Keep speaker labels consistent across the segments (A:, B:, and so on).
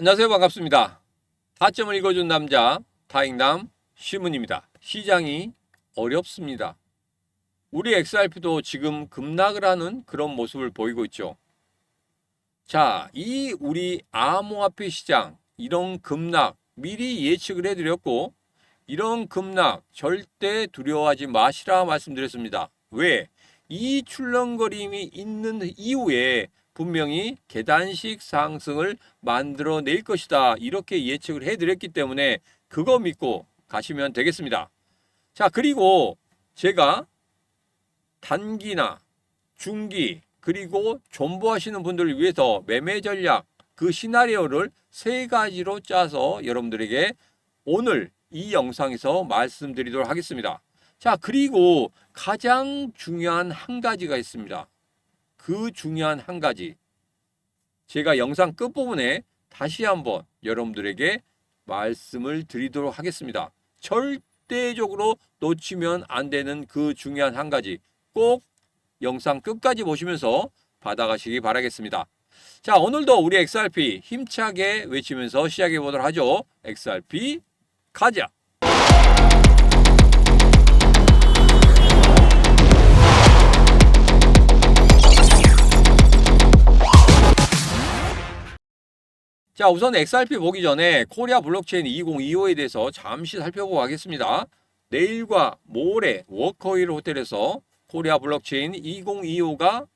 A: 안녕하세요. 반갑습니다. 타점을 읽어준 남자 타익남 시문입니다. 시장이 어렵습니다. 우리 XRP도 지금 급락을 하는 그런 모습을 보이고 있죠. 자, 이 우리 암호화폐 시장 이런 급락 미리 예측을 해드렸고 이런 급락 절대 두려워하지 마시라 말씀드렸습니다. 왜? 이 출렁거림이 있는 이후에 분명히 계단식 상승을 만들어낼 것이다. 이렇게 예측을 해드렸기 때문에 그거 믿고 가시면 되겠습니다. 자, 그리고 제가 단기나 중기 그리고 존버하시는 분들을 위해서 매매 전략 그 시나리오를 세 가지로 짜서 여러분들에게 오늘 이 영상에서 말씀드리도록 하겠습니다. 자, 그리고 가장 중요한 한 가지가 있습니다. 그 중요한 한 가지. 제가 영상 끝부분에 다시 한번 여러분들에게 말씀을 드리도록 하겠습니다. 절대적으로 놓치면 안 되는 그 중요한 한 가지. 꼭 영상 끝까지 보시면서 받아가시기 바라겠습니다. 자, 오늘도 우리 XRP 힘차게 외치면서 시작해 보도록 하죠. XRP 가자! 자, 우선 XRP 보기 전에 코리아 블록체인 2025에 대해서 잠시 살펴보고 가겠습니다. 내일과 모레 워커힐 호텔에서 코리아 블록체인 2025가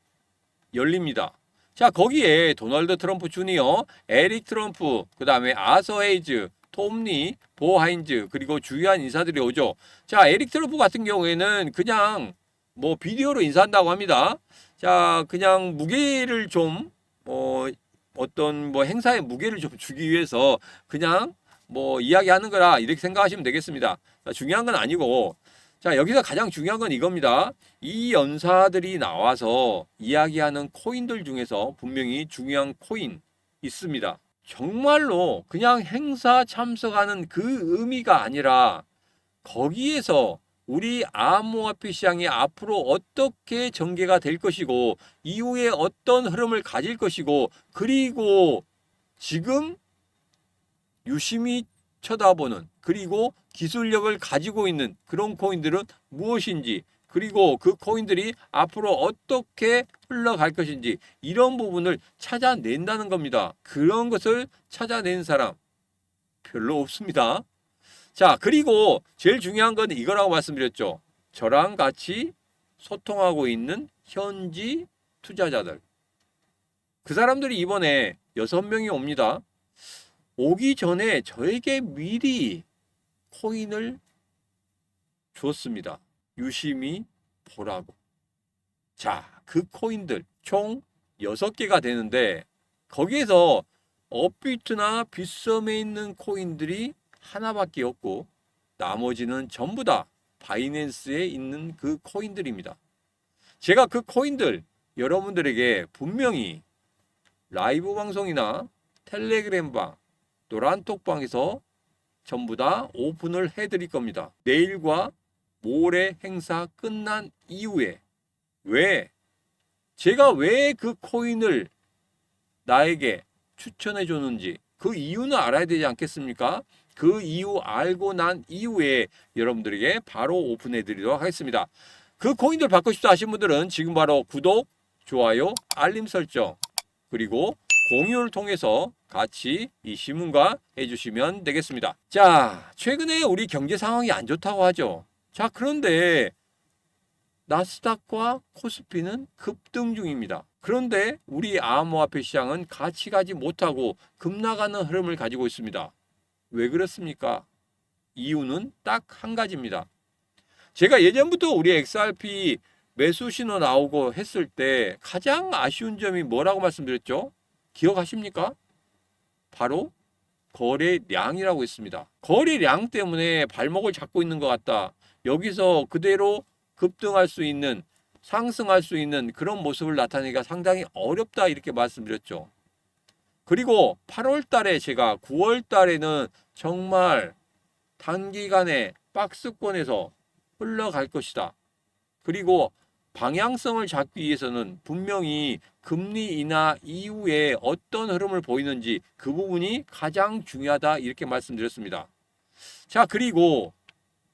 A: 열립니다. 자, 거기에 도널드 트럼프 주니어, 에릭 트럼프, 그 다음에 아서 헤이즈, 톰리, 보 하인즈, 그리고 주요한 인사들이 오죠. 자, 에릭 트럼프 같은 경우에는 그냥 뭐 비디오로 인사한다고 합니다. 자, 그냥 무게를 좀, 어, 어떤 뭐 행사의 무게를 좀 주기 위해서 그냥 뭐 이야기하는 거라 이렇게 생각하시면 되겠습니다. 자, 중요한 건 아니고 자 여기서 가장 중요한 건 이겁니다. 이 연사들이 나와서 이야기하는 코인들 중에서 분명히 중요한 코인 있습니다. 정말로 그냥 행사 참석하는 그 의미가 아니라 거기에서 우리 암호화폐 시장이 앞으로 어떻게 전개가 될 것이고 이후에 어떤 흐름을 가질 것이고 그리고 지금 유심히 쳐다보는 그리고 기술력을 가지고 있는 그런 코인들은 무엇인지 그리고 그 코인들이 앞으로 어떻게 흘러갈 것인지 이런 부분을 찾아낸다는 겁니다. 그런 것을 찾아낸 사람 별로 없습니다. 자, 그리고 제일 중요한 건 이거라고 말씀드렸죠. 저랑 같이 소통하고 있는 현지 투자자들. 그 사람들이 이번에 여섯 명이 옵니다. 오기 전에 저에게 미리 코인을 줬습니다. 유심히 보라고. 자, 그 코인들 총 여섯 개가 되는데 거기에서 업비트나 빗썸에 있는 코인들이 하나밖에 없고 나머지는 전부 다 바이낸스에 있는 그 코인들입니다. 제가 그 코인들 여러분들에게 분명히 라이브 방송이나 텔레그램 방, 노란톡방에서 전부 다 오픈을 해드릴 겁니다. 내일과 모레 행사 끝난 이후에 왜 제가 왜 그 코인을 나에게 추천해 줬는지 그 이유는 알아야 되지 않겠습니까? 그 이유 알고 난 이후에 여러분들에게 바로 오픈해 드리도록 하겠습니다. 그 코인들 받고 싶다 하신 분들은 지금 바로 구독, 좋아요, 알림 설정, 그리고 공유를 통해서 같이 이 신문과 해주시면 되겠습니다. 자, 최근에 우리 경제 상황이 안 좋다고 하죠. 자, 그런데 나스닥과 코스피는 급등 중입니다. 그런데 우리 암호화폐 시장은 같이 가지 못하고 급나가는 흐름을 가지고 있습니다. 왜 그렇습니까? 이유는 딱 한 가지입니다. 제가 예전부터 우리 XRP 매수 신호 나오고 했을 때 가장 아쉬운 점이 뭐라고 말씀드렸죠? 기억하십니까? 바로 거래량이라고 했습니다. 거래량 때문에 발목을 잡고 있는 것 같다. 여기서 그대로 급등할 수 있는 상승할 수 있는 그런 모습을 나타내기가 상당히 어렵다 이렇게 말씀드렸죠. 그리고 8월 달에 제가 9월 달에는 정말 단기간에 박스권에서 흘러갈 것이다. 그리고 방향성을 잡기 위해서는 분명히 금리 인하 이후에 어떤 흐름을 보이는지 그 부분이 가장 중요하다 이렇게 말씀드렸습니다. 자, 그리고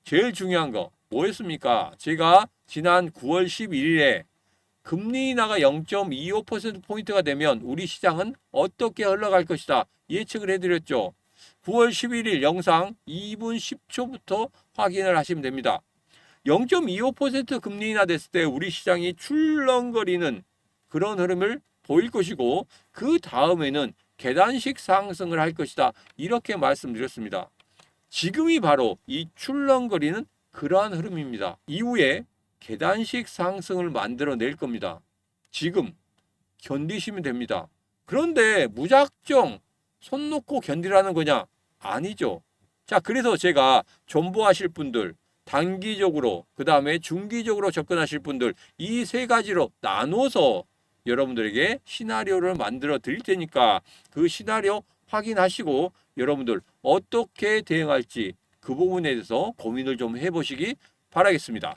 A: 제일 중요한 거 뭐였습니까? 제가 지난 9월 11일에 금리 인하가 0.25%포인트가 되면 우리 시장은 어떻게 흘러갈 것이다 예측을 해드렸죠. 9월 11일 영상 2분 10초부터 확인을 하시면 됩니다. 0.25% 금리 인하 됐을 때 우리 시장이 출렁거리는 그런 흐름을 보일 것이고 그 다음에는 계단식 상승을 할 것이다. 이렇게 말씀드렸습니다. 지금이 바로 이 출렁거리는 그러한 흐름입니다. 이후에 계단식 상승을 만들어낼 겁니다. 지금 견디시면 됩니다. 그런데 무작정 손 놓고 견디라는 거냐? 아니죠. 자, 그래서 제가 존버하실 분들, 단기적으로, 그 다음에 중기적으로 접근하실 분들, 이 세 가지로 나눠서 여러분들에게 시나리오를 만들어 드릴 테니까 그 시나리오 확인하시고 여러분들 어떻게 대응할지 그 부분에 대해서 고민을 좀 해보시기 바라겠습니다.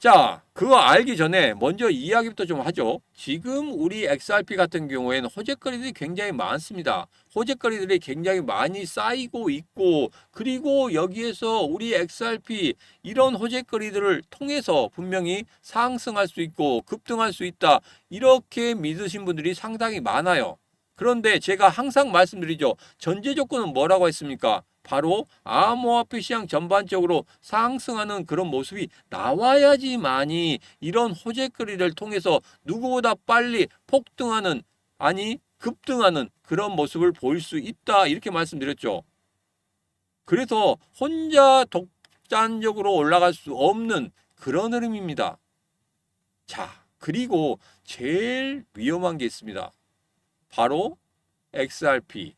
A: 자, 그거 알기 전에 먼저 이야기부터 좀 하죠. 지금 우리 XRP 같은 경우에는 호재거리들이 굉장히 많습니다. 호재거리들이 굉장히 많이 쌓이고 있고, 그리고 여기에서 우리 XRP 이런 호재거리들을 통해서 분명히 상승할 수 있고, 급등할 수 있다. 이렇게 믿으신 분들이 상당히 많아요. 그런데 제가 항상 말씀드리죠. 전제 조건은 뭐라고 했습니까? 바로 암호화폐 시장 전반적으로 상승하는 그런 모습이 나와야지만이 이런 호재거리를 통해서 누구보다 빨리 폭등하는 아니 급등하는 그런 모습을 보일 수 있다 이렇게 말씀드렸죠. 그래서 혼자 독단적으로 올라갈 수 없는 그런 흐름입니다. 자, 그리고 제일 위험한 게 있습니다. 바로 XRP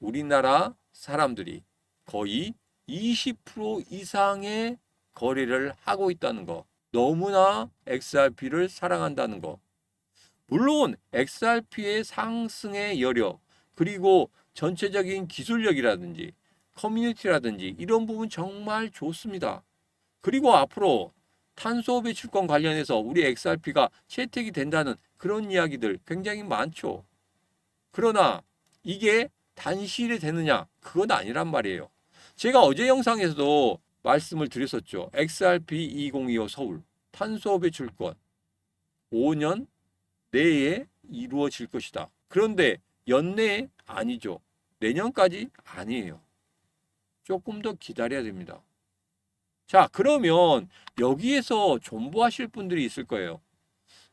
A: 우리나라 사람들이 거의 20% 이상의 거래를 하고 있다는 거. 너무나 XRP를 사랑한다는 거. 물론 XRP의 상승의 여력 그리고 전체적인 기술력이라든지 커뮤니티라든지 이런 부분 정말 좋습니다. 그리고 앞으로 탄소 배출권 관련해서 우리 XRP가 채택이 된다는 그런 이야기들 굉장히 많죠. 그러나 이게 단실이 되느냐? 그건 아니란 말이에요. 제가 어제 영상에서도 말씀을 드렸었죠. XRP 2025 서울 탄소 배출권 5년 내에 이루어질 것이다. 그런데 연내에 아니죠. 내년까지 아니에요. 조금 더 기다려야 됩니다. 자, 그러면 여기에서 존버하실 분들이 있을 거예요.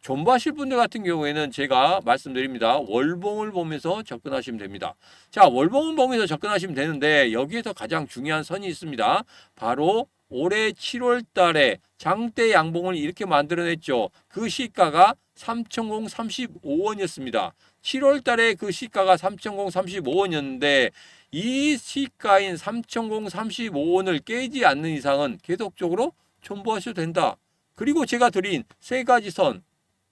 A: 존버하실 분들 같은 경우에는 제가 말씀드립니다. 월봉을 보면서 접근하시면 됩니다. 자, 월봉을 보면서 접근하시면 되는데 여기에서 가장 중요한 선이 있습니다. 바로 올해 7월 달에 장대 양봉을 이렇게 만들어냈죠. 그 시가가 3,035원이었습니다. 7월 달에 그 시가가 3,035원이었는데 이 시가인 3,035원을 깨지 않는 이상은 계속적으로 존버하셔도 된다. 그리고 제가 드린 세 가지 선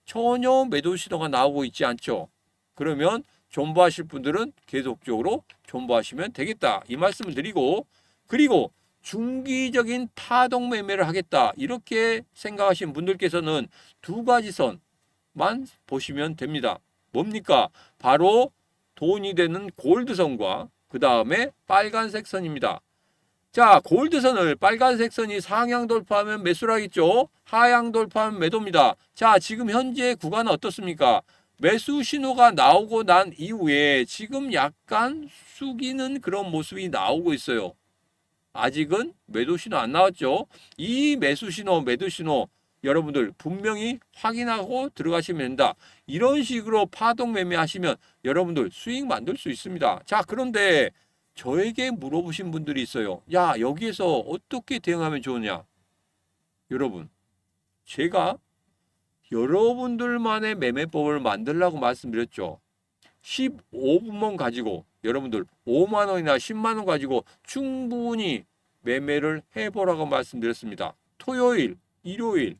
A: 전혀 매도 신호가 나오고 있지 않죠. 그러면 존버하실 분들은 계속적으로 존버하시면 되겠다. 이 말씀을 드리고 그리고 중기적인 파동 매매를 하겠다. 이렇게 생각하신 분들께서는 두 가지 선만 보시면 됩니다. 뭡니까? 바로 돈이 되는 골드선과 그 다음에 빨간색 선입니다. 자, 골드선을 빨간색 선이 상향 돌파하면 매수라겠죠? 하향 돌파하면 매도입니다. 자, 지금 현재 구간은 어떻습니까? 매수 신호가 나오고 난 이후에 지금 약간 숙이는 그런 모습이 나오고 있어요. 아직은 매도 신호 안 나왔죠? 이 매수 신호, 매도 신호 여러분들 분명히 확인하고 들어가시면 된다. 이런 식으로 파동 매매하시면 여러분들 수익 만들 수 있습니다. 자, 그런데 저에게 물어보신 분들이 있어요. 야, 여기에서 어떻게 대응하면 좋으냐? 여러분, 제가 여러분들만의 매매법을 만들라고 말씀드렸죠. 15분만 가지고 여러분들 5만 원이나 10만 원 가지고 충분히 매매를 해보라고 말씀드렸습니다. 토요일, 일요일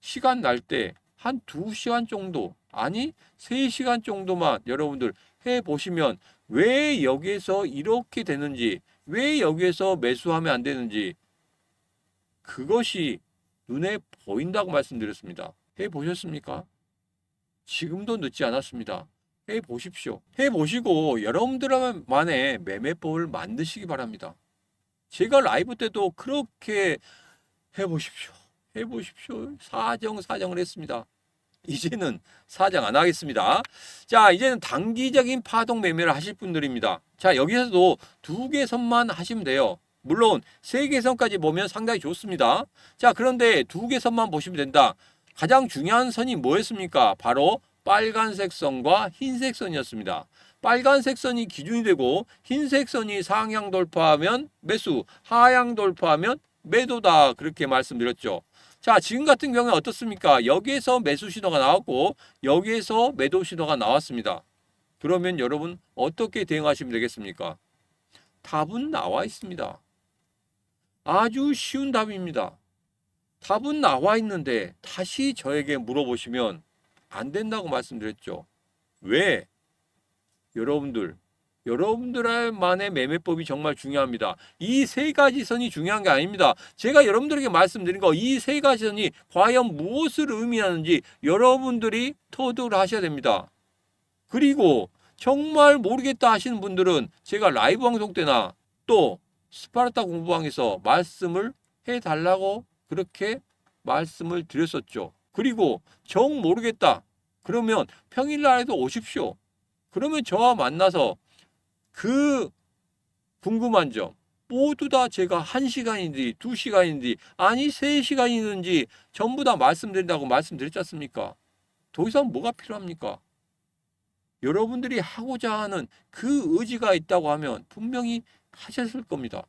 A: 시간 날 때 한 2시간 정도 아니 3시간 정도만 여러분들 해 보시면 왜 여기에서 이렇게 되는지 왜 여기에서 매수하면 안 되는지 그것이 눈에 보인다고 말씀드렸습니다. 해 보셨습니까? 지금도 늦지 않았습니다. 해 보십시오. 해 보시고 여러분들만의 매매법을 만드시기 바랍니다. 제가 라이브 때도 그렇게 해 보십시오. 해 보십시오. 사정 사정을 했습니다. 이제는 사정 안 하겠습니다. 자, 이제는 단기적인 파동 매매를 하실 분들입니다. 자, 여기서도 두 개 선만 하시면 돼요. 물론 세 개 선까지 보면 상당히 좋습니다. 자, 그런데 두 개 선만 보시면 된다. 가장 중요한 선이 뭐였습니까? 바로 빨간색 선과 흰색 선이었습니다. 빨간색 선이 기준이 되고 흰색 선이 상향 돌파하면 매수, 하향 돌파하면 매도다 그렇게 말씀드렸죠. 자, 지금 같은 경우는 어떻습니까? 여기에서 매수 신호가 나왔고 여기에서 매도 신호가 나왔습니다. 그러면 여러분 어떻게 대응하시면 되겠습니까? 답은 나와 있습니다. 아주 쉬운 답입니다. 답은 나와 있는데 다시 저에게 물어보시면 안 된다고 말씀드렸죠. 왜? 여러분들, 여러분들만의 매매법이 정말 중요합니다. 이 세 가지 선이 중요한 게 아닙니다. 제가 여러분들에게 말씀드린 거 이 세 가지 선이 과연 무엇을 의미하는지 여러분들이 터득을 하셔야 됩니다. 그리고 정말 모르겠다 하시는 분들은 제가 라이브 방송 때나 또 스파르타 공부방에서 말씀을 해 달라고 그렇게 말씀을 드렸었죠. 그리고 정 모르겠다. 그러면 평일날에도 오십시오. 그러면 저와 만나서 그 궁금한 점 모두 다 제가 한 시간인지 두 시간인지 아니 세 시간이든지 전부 다 말씀드린다고 말씀드렸지 않습니까? 더 이상 뭐가 필요합니까? 여러분들이 하고자 하는 그 의지가 있다고 하면 분명히 하셨을 겁니다.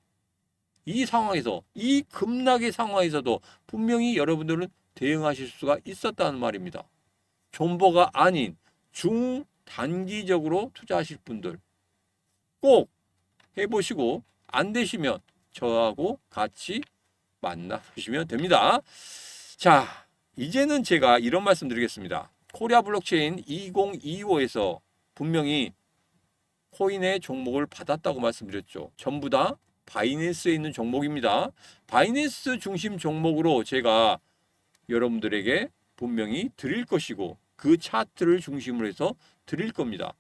A: 이 상황에서 이 급락의 상황에서도 분명히 여러분들은 대응하실 수가 있었다는 말입니다. 존버가 아닌 중단기적으로 투자하실 분들 꼭 해보시고 안 되시면 저하고 같이 만나보시면 됩니다. 자, 이제는 제가 이런 말씀 드리겠습니다. 코리아 블록체인 2025에서 분명히 코인의 종목을 받았다고 말씀드렸죠. 전부 다 바이낸스에 있는 종목입니다. 바이낸스 중심 종목으로 제가 여러분들에게 분명히 드릴 것이고 그 차트를 중심으로 해서 드릴 겁니다.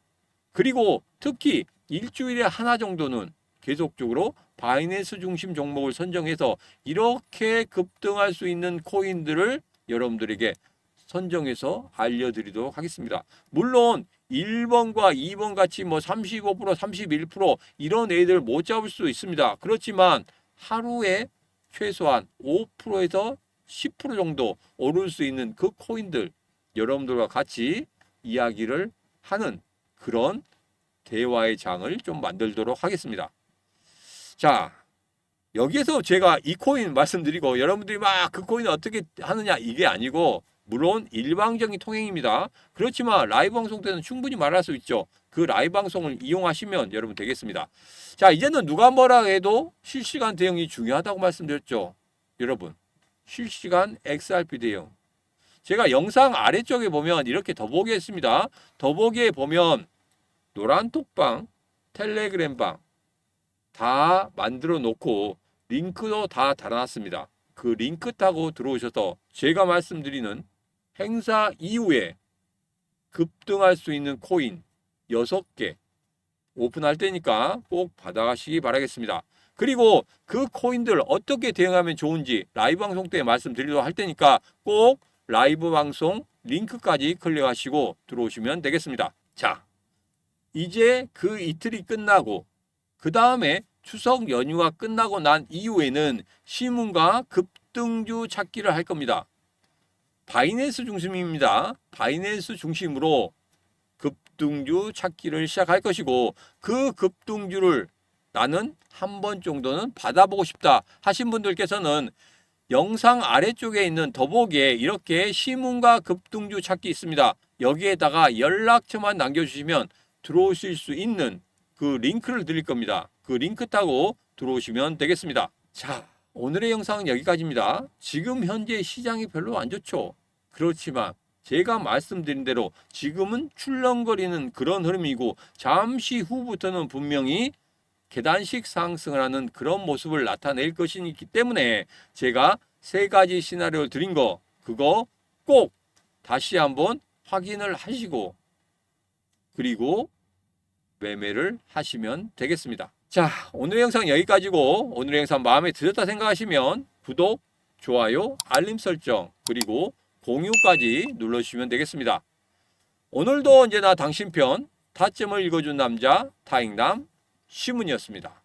A: 그리고 특히 일주일에 하나 정도는 계속적으로 바이낸스 중심 종목을 선정해서 이렇게 급등할 수 있는 코인들을 여러분들에게 선정해서 알려드리도록 하겠습니다. 물론 1번과 2번 같이 뭐 35%, 31% 이런 애들 못 잡을 수 있습니다. 그렇지만 하루에 최소한 5%에서 10% 정도 오를 수 있는 그 코인들 여러분들과 같이 이야기를 하는 그런 대화의 장을 좀 만들도록 하겠습니다. 자, 여기에서 제가 이 코인 말씀드리고 여러분들이 막 그 코인 어떻게 하느냐 이게 아니고 물론 일방적인 통행입니다. 그렇지만 라이브 방송 때는 충분히 말할 수 있죠. 그 라이브 방송을 이용하시면 여러분 되겠습니다. 자, 이제는 누가 뭐라 해도 실시간 대응이 중요하다고 말씀드렸죠. 여러분, 실시간 XRP 대응. 제가 영상 아래쪽에 보면 이렇게 더보기 했습니다. 더보기에 보면 노란 톡방, 텔레그램방 다 만들어 놓고 링크도 다 달아놨습니다. 그 링크 타고 들어오셔서 제가 말씀드리는 행사 이후에 급등할 수 있는 코인 6개 오픈할 때니까 꼭 받아가시기 바라겠습니다. 그리고 그 코인들 어떻게 대응하면 좋은지 라이브 방송 때 말씀드리도록 할 테니까 꼭 라이브 방송 링크까지 클릭하시고 들어오시면 되겠습니다. 자, 이제 그 이틀이 끝나고 그 다음에 추석 연휴가 끝나고 난 이후에는 시문과 급등주 찾기를 할 겁니다. 바이낸스 중심입니다. 바이낸스 중심으로 급등주 찾기를 시작할 것이고 그 급등주를 나는 한 번 정도는 받아보고 싶다 하신 분들께서는 영상 아래쪽에 있는 더보기에 이렇게 시문과 급등주 찾기 있습니다. 여기에다가 연락처만 남겨주시면 들어오실 수 있는 그 링크를 드릴 겁니다. 그 링크 타고 들어오시면 되겠습니다. 자, 오늘의 영상은 여기까지입니다. 지금 현재 시장이 별로 안 좋죠. 그렇지만 제가 말씀드린 대로 지금은 출렁거리는 그런 흐름이고 잠시 후부터는 분명히 계단식 상승을 하는 그런 모습을 나타낼 것이기 때문에 제가 세 가지 시나리오를 드린 거 그거 꼭 다시 한번 확인을 하시고 그리고 매매를 하시면 되겠습니다. 자, 오늘의 영상 여기까지고 오늘의 영상 마음에 들었다 생각하시면 구독, 좋아요, 알림 설정 그리고 공유까지 눌러주시면 되겠습니다. 오늘도 언제나 당신 편 타점을 읽어준 남자 타익남 시문이었습니다.